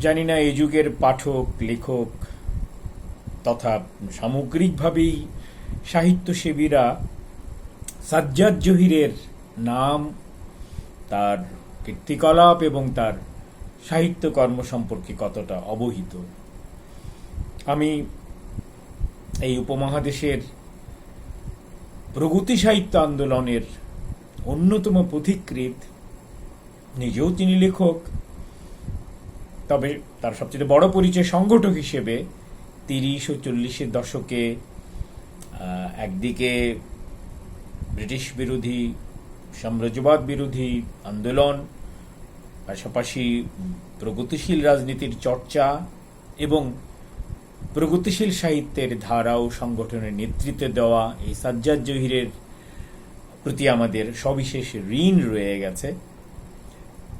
জানি না, এই যুগের পাঠক, লেখক তথা সামগ্রিকভাবেই সাহিত্যসেবীরা সাজ্জাদ জহিরের নাম, তার কীর্তিকলাপ এবং তার সাহিত্যকর্ম সম্পর্কে কতটা অবহিত। আমি এই উপমহাদেশের প্রগতি সাহিত্য আন্দোলনের অন্যতম পথিকৃৎ, নিজেও তিনি লেখক তবে তার সবচেয়ে বড় পরিচয় সংগঠক হিসেবে তিরিশ ও চল্লিশের দশকে একদিকে ব্রিটিশ বিরোধী, সাম্রাজ্যবাদ বিরোধী আন্দোলন, পাশাপাশি প্রগতিশীল রাজনীতির চর্চা এবং প্রগতিশীল সাহিত্যের ধারা ও সংগঠনের নেতৃত্ব দেওয়া এই সাজ্জাদ জহিরের প্রতি আমাদের সবিশেষ ঋণ রয়ে গেছে।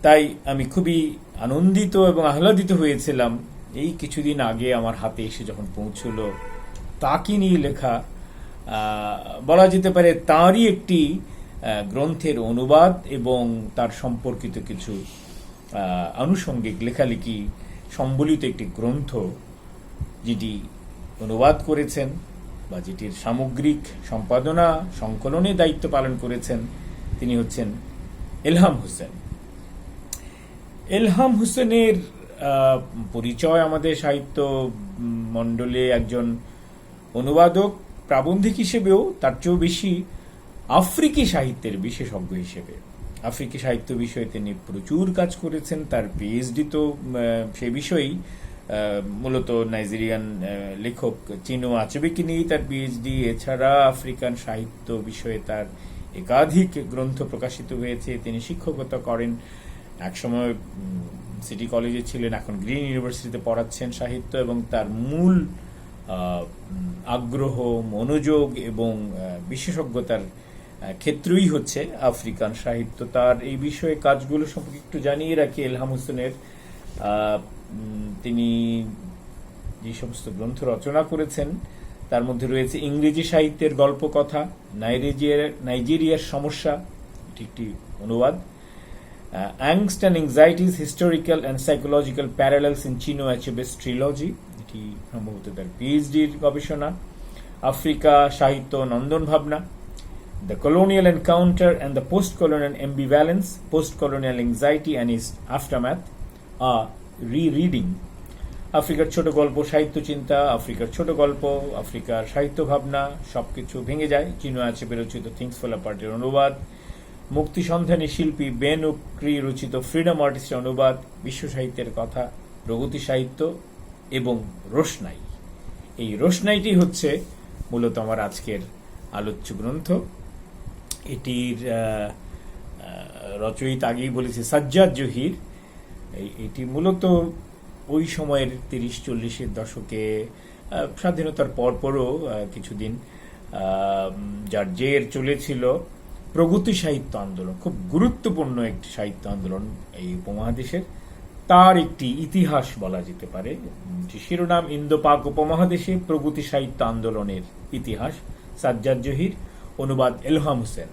তাই আমি খুবই আনন্দিত এবং আহ্লাদিত হয়েছিলাম। এই কিছুদিন আগে আমার হাতে এসে যখন পৌঁছলো, তাকে নিয়ে লেখা বলা যেতে পারে তাঁরই একটি গ্রন্থের অনুবাদ এবং তার সম্পর্কিত কিছু আনুষঙ্গিক লেখালেখি সম্বলিত একটি গ্রন্থ যেটি অনুবাদ করেছেন বা যেটির সামগ্রিক সম্পাদনা, সংকলনে দায়িত্ব পালন করেছেন, তিনি হচ্ছেন এলহাম হোসেন। এলহাম হোসেনের পরিচয় আমাদের সাহিত্য মণ্ডলে একজন অনুবাদক, প্রাবন্ধিক হিসেবেও তার চেয়েও বেশি আফ্রিকি সাহিত্যের বিশেষজ্ঞ হিসেবে। আফ্রিকি সাহিত্য বিষয়ে তিনি প্রচুর কাজ করেছেন, তার পিএইচডি তো সে বিষয়েই মূলত নাইজেরিয়ান লেখক চিনো আচবেকে নিয়েই তার পিএইচডি এছাড়া আফ্রিকান সাহিত্য বিষয়ে তার একাধিক গ্রন্থ প্রকাশিত হয়েছে, তিনি শিক্ষকতা করেন। একসময় সিটি কলেজে ছিলেন, এখন গ্রিন ইউনিভার্সিটিতে পড়াচ্ছেন সাহিত্য এবং তার মূল আগ্রহ, মনোযোগ এবং বিশেষজ্ঞতার ক্ষেত্রই হচ্ছে আফ্রিকান সাহিত্য। তার এই বিষয়ে কাজগুলো সম্পর্কে একটু জানিয়ে রাখি। এলহাম হোসেনের তিনি যে সমস্ত গ্রন্থ রচনা করেছেন, তার মধ্যে রয়েছে ইংরেজি সাহিত্যের গল্প কথা নাইজেরিয়ার সমস্যা, এটি একটি অনুবাদ। Angst and anxieties historical and psychological parallels in Chinua Achebe's trilogy এটি সম্ভবত তার পিএইচডির গবেষণা। আফ্রিকা সাহিত্য নন্দন ভাবনা। The The colonial encounter and the post-colonial ambivalence, post-colonial anxiety and its aftermath are rereading. আফ্রিকার ছোট গল্প সাহিত্য চিন্তা আফ্রিকার ছোট গল্প আফ্রিকার সাহিত্য ভাবনা সবকিছু ভেঙে যায়। চিনো আছে বিরচিত থিংস ফল পার্টির অনুবাদ মুক্তি সন্ধানী শিল্পী বেন উক্রি রচিত ফ্রিডম আর্টিস্টের অনুবাদ বিশ্ব সাহিত্যের কথা প্রগতি সাহিত্য এবং রোশনাই। এই রোশনাইটি হচ্ছে মূলত আমার আজকের আলোচ্য গ্রন্থ। এটির আহ, আগেই বলেছে সাজ্জাদ জহির। এটি মূলত ওই সময়ের তিরিশ চল্লিশের দশকে স্বাধীনতার পরপরও কিছুদিন যার জের চলেছিল। প্রগতি সাহিত্য আন্দোলন, খুব গুরুত্বপূর্ণ একটি সাহিত্য আন্দোলন এই উপমহাদেশের। তার একটি ইতিহাস বলা যেতে পারে শিরোনাম ইন্দো পাক উপমহাদেশে প্রগতি সাহিত্য আন্দোলনের ইতিহাস, সাজ্জাদ জহির, অনুবাদ এলহাম হোসেন।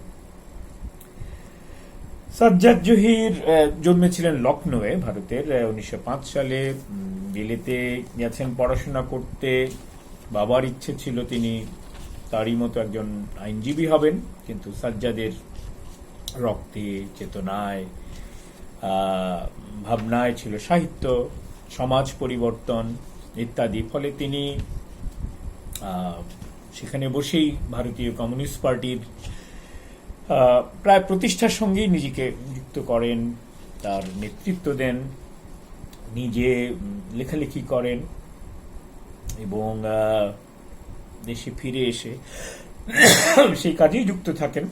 সাজ্জাদ জহির জন্মেছিলেন লখনৌয়ে ভারতের উনিশশো পাঁচ সালে। দিল্লিতে গেছেন পড়াশোনা করতে। বাবার ইচ্ছে ছিল তিনি তারই মতো একজন আইনজীবী হবেন, কিন্তু সাজ্জাদের রক্তে, চেতনায় ভাবনায় ছিল সাহিত্য, সমাজ পরিবর্তন ইত্যাদি। ফলে তিনি সেখানে বসেই ভারতীয় কমিউনিস্ট পার্টির প্রায় প্রতিষ্ঠার সঙ্গেই নিজেকে যুক্ত করেন, তার নেতৃত্ব দেন, নিজে লেখালেখি করেন এবং দেশে ফিরে এসে সেই কাজেই যুক্ত থাকেন।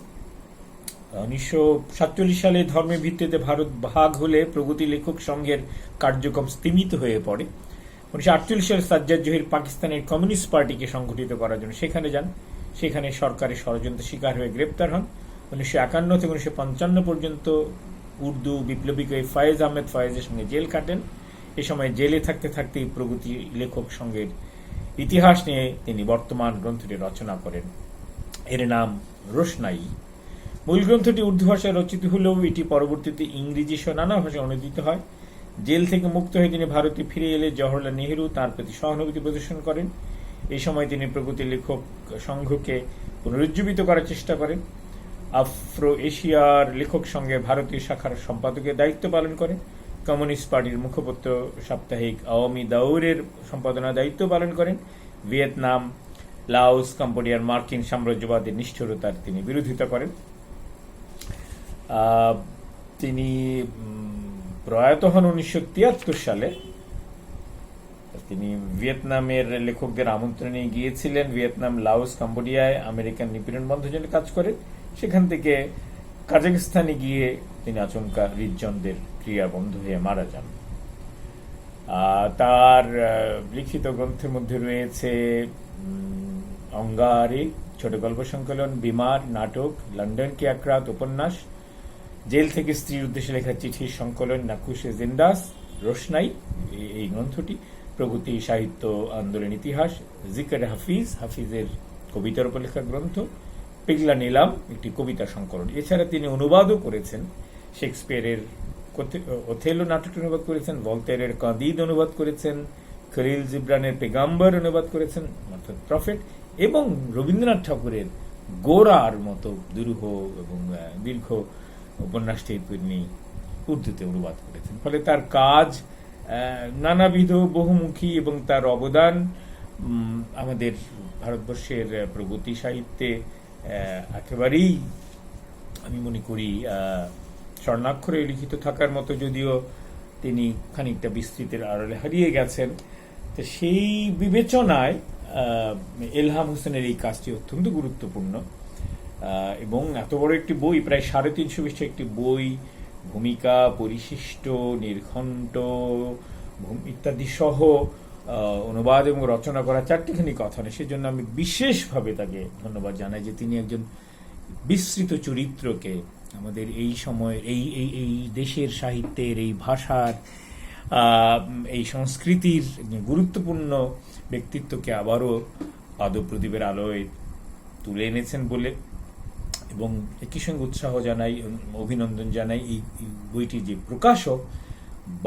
উনিশশো সাতচল্লিশ সালে ধর্মের ভিত্তিতে ভারত ভাগ হলে প্রগতি লেখক সংঘের কার্যক্রম স্তীমিত হয়ে পড়ে। উনিশশো আটচল্লিশ সালে সাজ্জাদ জহির পাকিস্তানের কমিউনিস্ট পার্টিকে সংগঠিত করার জন্য সেখানে যান। সেখানে সরকারের ষড়যন্ত্র শিকার হয়ে গ্রেপ্তার হন। উনিশশো একান্ন থেকে উনিশশো পঞ্চান্ন পর্যন্ত উর্দু বিপ্লবী কবি ফয়েজ আহমেদ ফয়েজের সঙ্গে জেল কাটেন। এ সময় জেলে থাকতে থাকতেই প্রগতি লেখক সংঘের ইতিহাস নিয়ে তিনি বর্তমান গ্রন্থটি রচনা করেন। এর নাম রোশনাই। মূল গ্রন্থটি উর্দু ভাষায় রচিত হলেও এটি পরবর্তীতে ইংরেজি সহ নানা ভাষায় অনুদিত হয়। জেল থেকে মুক্ত হয়ে তিনি ভারতে ফিরে এলে জওহরলাল নেহেরু তার প্রতি সহানুভূতি প্রদর্শন করেন। এই সময় তিনি প্রগতি লেখক সংঘকে পুনরুজ্জীবিত করার চেষ্টা করেন। আফ্রো এশিয়ার লেখক সঙ্গে ভারতীয় শাখার সম্পাদকের দায়িত্ব পালন করেন। কমিউনিস্ট পার্টির মুখপত্র সাপ্তাহিক আওয়ামী দাউরের সম্পাদনা দায়িত্ব পালন করেন। ভিয়েতনাম, লাওস, কম্বোডিয়ার মার্কিন সাম্রাজ্যবাদের নিষ্ঠুরতার তিনি বিরোধিতা করেন। তিনি প্রয়াত হন উনিশশো তিয়াত্তর সালে। তিনি ভিয়েতনামের লেখকদের আমন্ত্রণে গিয়েছিলেন। ভিয়েতনাম, লাওস, কম্বোডিয়ায় আমেরিকান নিপীড়ন বন্ধের জন্য কাজ করেন। সেখান থেকে কাজাকিস্তানে গিয়ে তিনি আচমকা হৃদযন্ত্রের ক্রিয়া বন্ধ হয়ে মারা যান। তার লিখিত গ্রন্থের মধ্যে রয়েছে অঙ্গারে ছোট গল্প সংকলন, বিমার, নাটক, লন্ডন কি একরাত উপন্যাস, জেল থেকে স্ত্রীর উদ্দেশ্যে লেখা চিঠির সংকলন, নাকুশে জিন্দাস, রোশনাই, এই- গ্রন্থটি প্রগতি সাহিত্য, আন্দোলন, ইতিহাস, জিকের হাফিজ, হাফিজের কবিতার উপর লেখা গ্রন্থ, পিগলা নিলাম, একটি কবিতা সংকলন। এছাড়া তিনি অনুবাদও করেছেন শেক্সপিয়ারের ওথেলো নাটকটি অনুবাদ করেছেন, ভলতেরের কাদিদ অনুবাদ করেছেন, খলিল জিব্রানের পেগাম্বর অনুবাদ করেছেন, অর্থাৎ প্রফেট, এবং রবীন্দ্রনাথ ঠাকুরের গোরার মতো দুরূহ এবং দীর্ঘ উপন্যাসটি তিনি উর্দুতে অনুবাদ করেছেন। ফলে তার কাজ নানাবিধ বহুমুখী এবং তার অবদান আমাদের ভারতবর্ষের প্রগতি সাহিত্যে একেবারেই আমি মনে করি স্বর্ণাক্ষরে লিখিত থাকার মতো যদিও তিনি খানিকটা বিস্তৃতের আড়ালে হারিয়ে গেছেন। তো সেই বিবেচনায় এলহাম হোসেনের এই কাজটি অত্যন্ত গুরুত্বপূর্ণ। এবং এত বড় একটি বই, প্রায় সাড়ে তিনশো পৃষ্ঠা একটি বই, ভূমিকা, পরিশিষ্ট, নির্ঘণ্ট ইত্যাদি সহ অনুবাদ এবং রচনা করা চারটিখানি কথা নেই সেজন্য আমি বিশেষভাবে তাকে ধন্যবাদ জানাই যে তিনি একজন বিস্তৃত চরিত্রকে আমাদের এই সময় এই এই এই দেশের সাহিত্যের, এই ভাষার এই সংস্কৃতির গুরুত্বপূর্ণ ব্যক্তিত্বকে আবারও পাদপ্রদীপের আলোয় তুলে এনেছেন বলে এবং একই সঙ্গে উৎসাহ জানাই, অভিনন্দন জানাই এই বইটির যে প্রকাশক,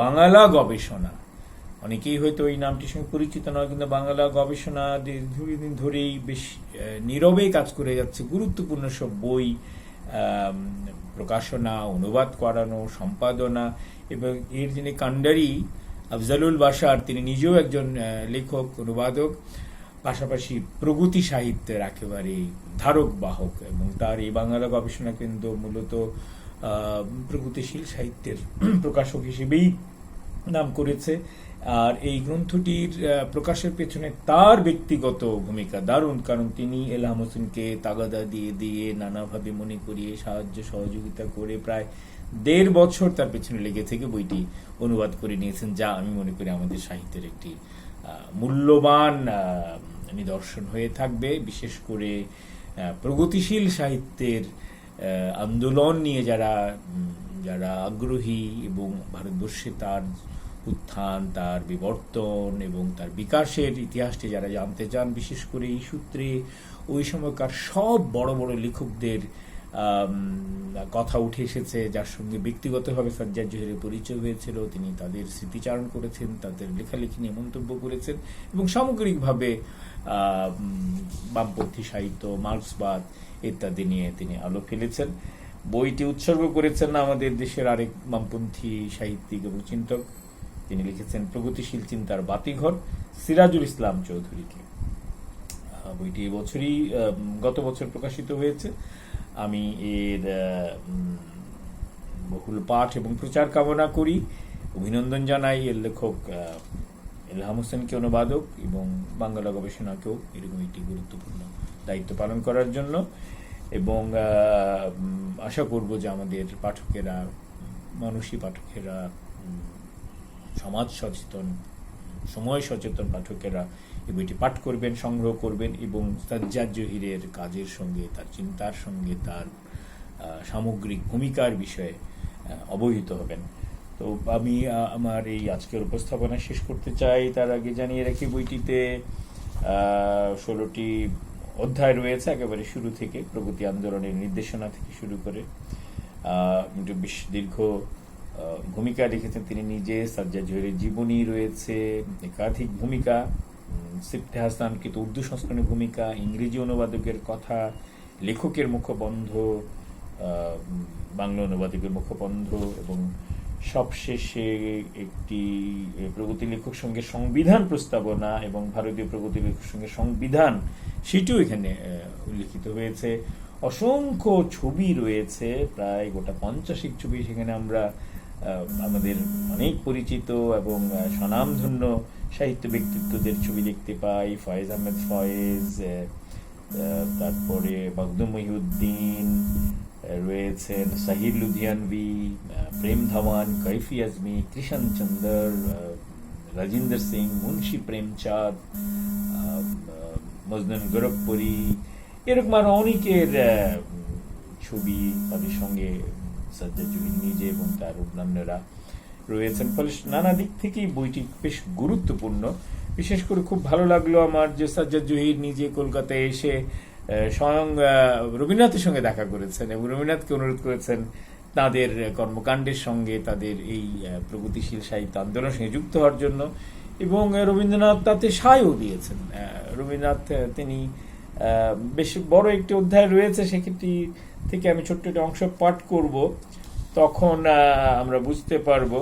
বাংলা গবেষণা। অনেকেই হয়তো এই নামটির সঙ্গে পরিচিত নয়, কিন্তু বাংলা গবেষণা দীর্ঘদিন ধরেই বেশ নীরবেই কাজ করে যাচ্ছে। গুরুত্বপূর্ণ সব বই প্রকাশনা, অনুবাদ করানো, সম্পাদনা এবং এর যিনি কান্ডারি আফজালুল বাসার তিনি নিজেও একজন লেখক, অনুবাদক। পাশাপাশি প্রগতি সাহিত্যের একেবারে ধারক বাহক এবং তার এই বাংলা গবেষণা কেন্দ্র মূলত প্রগতিশীল সাহিত্যের প্রকাশক হিসেবেই নাম করেছে। আর এই গ্রন্থটির প্রকাশের পেছনে তার ব্যক্তিগত ভূমিকা দারুণ, কারণ তিনি এলহাম হোসেনকে তাগাদা দিয়ে দিয়ে নানাভাবে মনে করিয়ে সাহায্য, সহযোগিতা করে প্রায় দেড় বছর তার পেছনে লেগে থেকে বইটি অনুবাদ করে নিয়েছেন, যা আমি মনে করি আমাদের সাহিত্যের একটি মূল্যবান নিদর্শন হয়ে থাকবে। বিশেষ করে প্রগতিশীল সাহিত্যের আন্দোলন নিয়ে যারা যারা আগ্রহী এবং ভারতবর্ষে তার উত্থান, তার বিবর্তন এবং তার বিকাশের ইতিহাসটি যারা জানতে চান, বিশেষ করে এই সূত্রে, ওই সময়কার সব বড় বড় লেখকদের কথা উঠে এসেছে, যার সঙ্গে ব্যক্তিগতভাবে সজ্জাদ জহিরের পরিচয় হয়েছিল, তিনি তাদের স্মৃতিচারণ করেছেন, তাদের লেখালেখি নিয়ে মন্তব্য করেছেন এবং সামগ্রিকভাবে বামপন্থী সাহিত্য, মার্ক্সবাদ ইত্যাদি নিয়ে তিনি আলো ফেলেছেন। বইটি উৎসর্গ করেছেন আমাদের দেশের আরেক বামপন্থী সাহিত্যিক এবং চিন্তক তিনি লিখেছেন, প্রগতিশীল চিন্তার বাতিঘর সিরাজুল ইসলাম চৌধুরীকে। বইটি এবছরই গত বছর প্রকাশিত হয়েছে। আমি এর বহুল পাঠ এবং প্রচার কামনা করি। অভিনন্দন জানাই এর লেখক এলহাম হোসেনকে অনুবাদক এবং বাংলা গবেষণাকেও এরকম একটি গুরুত্বপূর্ণ দায়িত্ব পালন করার জন্য। এবং আশা করব যে আমাদের পাঠকেরা মানুষই পাঠকেরা সমাজ সচেতন সময় সচেতন পাঠকেরা এই বইটি পাঠ করবেন, সংগ্রহ করবেন এবং সাজ্জাদ জহিরের কাজের সঙ্গে, তার চিন্তার সঙ্গে, তার সামগ্রিক ভূমিকার বিষয়ে অবহিত হবেন। তো আমি আমার এই আজকের উপস্থাপনা শেষ করতে চাই। তার আগে জানিয়ে রাখি বইটিতে ষোলোটি অধ্যায় রয়েছে, একেবারে শুরু থেকে প্রগতি আন্দোলনের নির্দেশনা থেকে শুরু করে বেশ দীর্ঘ ভূমিকা লিখেছেন তিনি নিজে, সাজ্জাদ জহিরের জীবনী রয়েছে, একাধিক ভূমিকা সিফতে হাসান কিন্তু উর্দু সংস্করণের ভূমিকা, ইংরেজি অনুবাদকের কথা, লেখকের মুখবন্ধ বাংলা অনুবাদকের মুখবন্ধ এবং সবশেষে একটি প্রগতি লেখক সঙ্গে সংবিধান প্রস্তাবনা এবং ভারতীয় প্রগতি লেখক সঙ্গে সংবিধান সেটিও এখানে উল্লিখিত হয়েছে। অসংখ্য ছবি রয়েছে, প্রায় গোটা পঞ্চাশিক ছবি সেখানে আমরা আমাদের অনেক পরিচিত এবং স্বনামধন্য সাহিত্য ব্যক্তিত্বদের ছবি দেখতে পাই। ফয়েজ আহমেদ ফয়েজ তারপরে মখদুম মহিউদ্দিন রয়েছেন সাহির লুধিয়ানভি প্রেম ধাওয়ান কৈফি আজমি, কৃষণ চন্দর রাজিন্দর সিং, মুন্সি প্রেমচাঁদ মজনুন গোরখপুরি এরকম আরও অনেকের ছবি তাদের সঙ্গে সাজ্জাদ নিজে এবং তার অন্যান্যরা রয়েছেন। ফলে নানা দিক থেকেই বইটি বেশ গুরুত্বপূর্ণ। বিশেষ করে খুব ভালো লাগল আমার যে সাজ্জাদ জহির নিজে কলকাতায় এসে স্বয়ং রবীন্দ্রনাথের সঙ্গে দেখা করেছেন এবং রবীন্দ্রনাথকে অনুরোধ করেছেন তাদের কর্মকাণ্ডের সঙ্গে তাদের এই প্রগতিশীল সাহিত্য আন্দোলনের সঙ্গে যুক্ত হওয়ার জন্য। এবং রবীন্দ্রনাথ তাতে সায়ও দিয়েছেন। রবীন্দ্রনাথ তিনি বেশ বড় একটি অধ্যায় রয়েছে, সেক্ষেত্রে থেকে আমি ছোট্ট একটা অংশ পাঠ করব। তখন আমরা বুঝতে পারব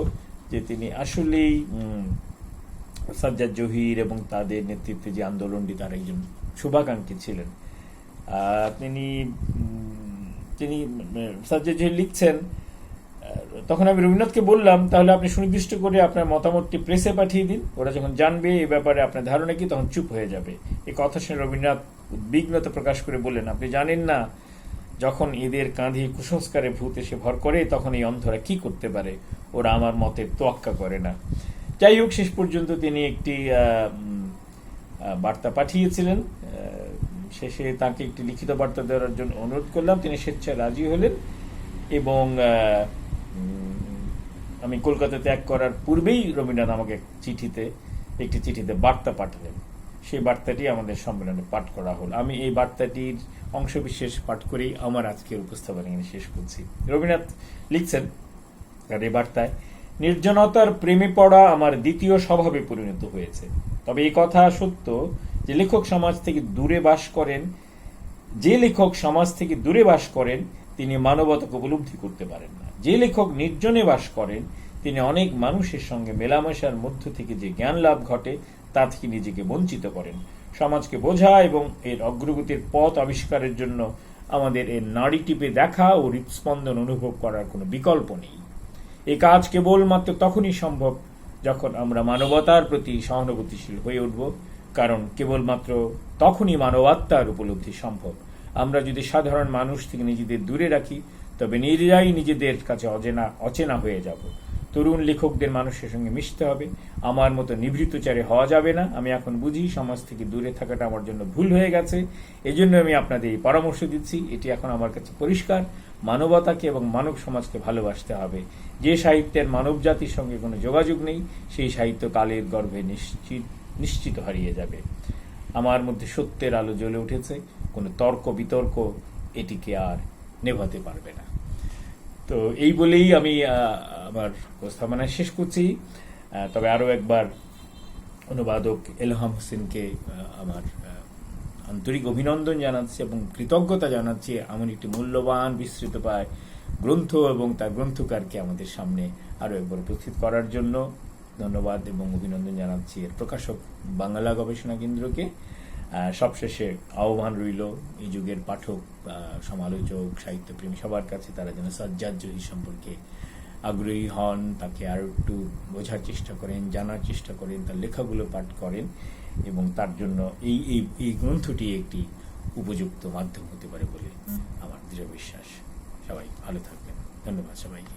যে তিনি আসলেই সাজ্জাদ জহির এবং তাদের নেতৃত্বে যে আন্দোলনটি, তার একজন শুভাকাঙ্ক্ষী ছিলেন। তিনি তিনি সাজ্জাদ জহির লিখছেন তখন আমি রবীন্দ্রনাথকে বললাম, তাহলে আপনি সুনির্দিষ্ট করে আপনার মতামতটি প্রেসে পাঠিয়ে দিন। ওরা যখন জানবে এই ব্যাপারে আপনার ধারণা কি, তখন চুপ হয়ে যাবে। এই কথা শুনে রবীন্দ্রনাথ উদ্বিগ্নতা প্রকাশ করে বললেন, আপনি জানেন না, যখন এদের কাঁধে কুসংস্কারে ভূত এসে ভর করে, তখন এই অন্ধরা কি করতে পারে? ওরা আমার মতে তোয়াক্কা করে না। যাই হোক, শেষ পর্যন্ত তিনি একটি বার্তা পাঠিয়েছিলেন। শেষে তাকে একটি লিখিত বার্তা দেওয়ার জন্য অনুরোধ করলাম। তিনি স্বেচ্ছায় রাজি হলেন এবং আমি কলকাতা ত্যাগ করার পূর্বেই রবীন্দ্রনাথ আমাকে চিঠিতে, একটি চিঠিতে বার্তা পাঠালেন। সেই বার্তাটি আমাদের সম্মেলনে পাঠ করা হল। আমি এই বার্তাটির অংশবিশেষ পাঠ করেই আমার আজকের উপস্থাপনা এখানে শেষ করছি। রবীন্দ্রনাথ লিখছেন তার এই বার্তায়, নির্জনতার প্রেমে পড়া আমার দ্বিতীয় স্বভাবে পরিণত হয়েছে। তবে এই কথা সত্য যে লেখক সমাজ থেকে দূরে বাস করেন, যে লেখক সমাজ থেকে দূরে বাস করেন তিনি মানবতাকে উপলব্ধি করতে পারেন না। যে লেখক নির্জনে বাস করেন, তিনি অনেক মানুষের সঙ্গে মেলামেশার মধ্য থেকে যে জ্ঞান লাভ ঘটে, তা থেকে নিজেকে বঞ্চিত করেন। সমাজকে বোঝা এবং এর অগ্রগতির পথ আবিষ্কারের জন্য আমাদের এর নাড়ি টিপে দেখা ও হৃদস্পন্দন অনুভব করার কোনো বিকল্প নেই। এই কাজ কেবলমাত্র তখনই সম্ভব যখন আমরা মানবতার প্রতি সহানুভূতিশীল হয়ে উঠব, কারণ কেবলমাত্র তখনই মানবাত্মার উপলব্ধি সম্ভব। আমরা যদি সাধারণ মানুষ থেকে নিজেদের দূরে রাখি, তবে নিজেরাই নিজেদের কাছে অজেনা, অচেনা হয়ে যাব। তরুণ লেখকদের মানুষের সঙ্গে মিশতে হবে। আমার মতো নিভৃতচারে হওয়া যাবে না। আমি এখন বুঝি সমাজ থেকে দূরে থাকাটা আমার জন্য ভুল হয়ে গেছে। এই জন্য আমি আপনাদের এই পরামর্শ দিচ্ছি। এটি এখন আমার কাছে পরিষ্কার। মানবতাকে এবং মানব সমাজকে ভালোবাসতে হবে। যে সাহিত্যের মানব জাতির সঙ্গে কোনো যোগাযোগ নেই, সেই সাহিত্য কালের গর্ভে নিশ্চিত নিশ্চিত হারিয়ে যাবে। আমার মধ্যে সত্যের আলো জ্বলে উঠেছে। কোনো তর্ক, বিতর্ক এটিকে আর নেভাতে পারবে না। তো এই বলেই আমি আমার উপস্থাপনা শেষ করছি। তবে আরও একবার অনুবাদক এলহাম হোসেনকে আমার আন্তরিক অভিনন্দন জানাচ্ছি এবং কৃতজ্ঞতা জানাচ্ছি। এমন একটি মূল্যবান, বিস্তৃত পায় গ্রন্থ এবং তার গ্রন্থকারকে আমাদের সামনে আরও একবার উপস্থিত করার জন্য ধন্যবাদ এবং অভিনন্দন জানাচ্ছি এর প্রকাশক বাংলা গবেষণা কেন্দ্রকে। সবশেষে আহ্বান রইল, এই যুগের পাঠক সমালোচক, সাহিত্যপ্রেমী, সবার কাছে তারা যেন সাজ্জাদ জহি সম্পর্কে আগ্রহী হন, তাকে আরও একটু বোঝার চেষ্টা করেন, জানার চেষ্টা করেন, তার লেখাগুলো পাঠ করেন এবং তার জন্য এই এই এই গ্রন্থটি একটি উপযুক্ত মাধ্যম হতে পারে বলে আমার দৃঢ় বিশ্বাস। সবাই ভালো থাকবেন। ধন্যবাদ সবাইকে।